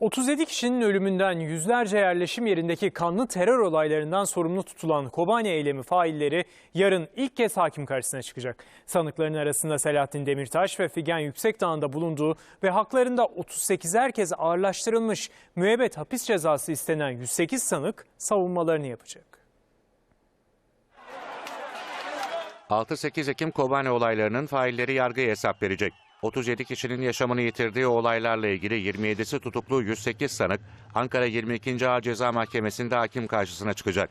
37 kişinin ölümünden yüzlerce yerleşim yerindeki kanlı terör olaylarından sorumlu tutulan Kobani eylemi failleri yarın ilk kez hakim karşısına çıkacak. Sanıkların arasında Selahattin Demirtaş ve Figen Yüksekdağ'ın da bulunduğu ve haklarında 38'er kez ağırlaştırılmış müebbet hapis cezası istenen 108 sanık savunmalarını yapacak. 6-8 Ekim Kobane olaylarının failleri yargıya hesap verecek. 37 kişinin yaşamını yitirdiği olaylarla ilgili 27'si tutuklu 108 sanık Ankara 22. Ağır Ceza Mahkemesi'nde hakim karşısına çıkacak.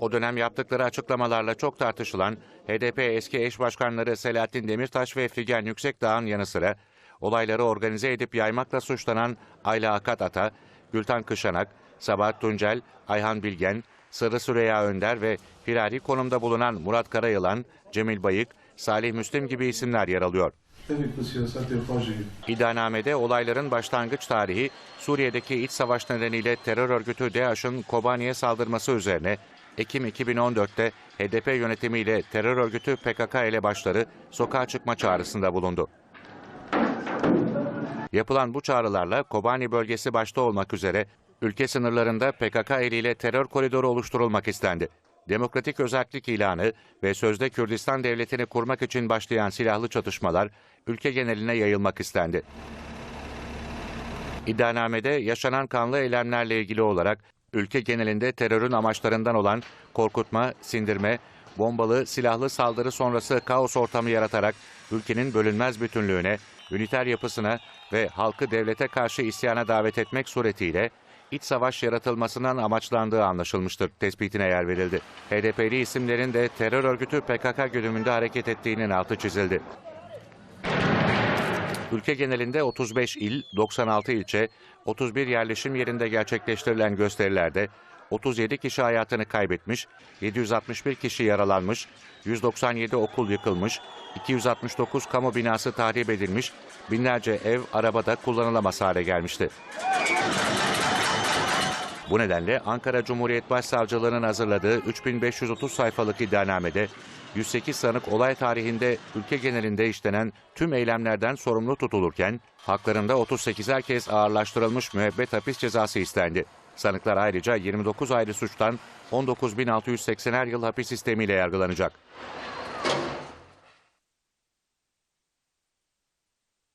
O dönem yaptıkları açıklamalarla çok tartışılan HDP eski eş başkanları Selahattin Demirtaş ve Figen Yüksekdağ'ın yanı sıra olayları organize edip yaymakla suçlanan Ayla Akat Ata, Gülten Kışanak, Sabahat Tuncel, Ayhan Bilgen, Sırrı Süreyya Önder ve firari konumda bulunan Murat Karayılan, Cemil Bayık, Salih Müslim gibi isimler yer alıyor. İddianamede olayların başlangıç tarihi Suriye'deki iç savaş nedeniyle terör örgütü DAEŞ'ın Kobani'ye saldırması üzerine Ekim 2014'te HDP yönetimiyle terör örgütü PKK elebaşları sokağa çıkma çağrısında bulundu. Yapılan bu çağrılarla Kobani bölgesi başta olmak üzere ülke sınırlarında PKK eliyle terör koridoru oluşturulmak istendi. Demokratik özellik ilanı ve sözde Kürdistan devletini kurmak için başlayan silahlı çatışmalar ülke geneline yayılmak istendi. İddianamede yaşanan kanlı eylemlerle ilgili olarak ülke genelinde terörün amaçlarından olan korkutma, sindirme, bombalı, silahlı saldırı sonrası kaos ortamı yaratarak ülkenin bölünmez bütünlüğüne, üniter yapısına ve halkı devlete karşı isyana davet etmek suretiyle iç savaş yaratılmasından amaçlandığı anlaşılmıştır tespitine yer verildi. HDP'li isimlerin de terör örgütü PKK güdümünde hareket ettiğinin altı çizildi. Ülke genelinde 35 il, 96 ilçe, 31 yerleşim yerinde gerçekleştirilen gösterilerde 37 kişi hayatını kaybetmiş, 761 kişi yaralanmış, 197 okul yıkılmış, 269 kamu binası tahrip edilmiş, binlerce ev, araba da kullanılamaz hale gelmişti. Bu nedenle Ankara Cumhuriyet Başsavcılığı'nın hazırladığı 3530 sayfalık iddianamede 108 sanık olay tarihinde ülke genelinde işlenen tüm eylemlerden sorumlu tutulurken haklarında 38'er kez ağırlaştırılmış müebbet hapis cezası istendi. Sanıklar ayrıca 29 ayrı suçtan 19.680'er yıl hapis sistemiyle yargılanacak.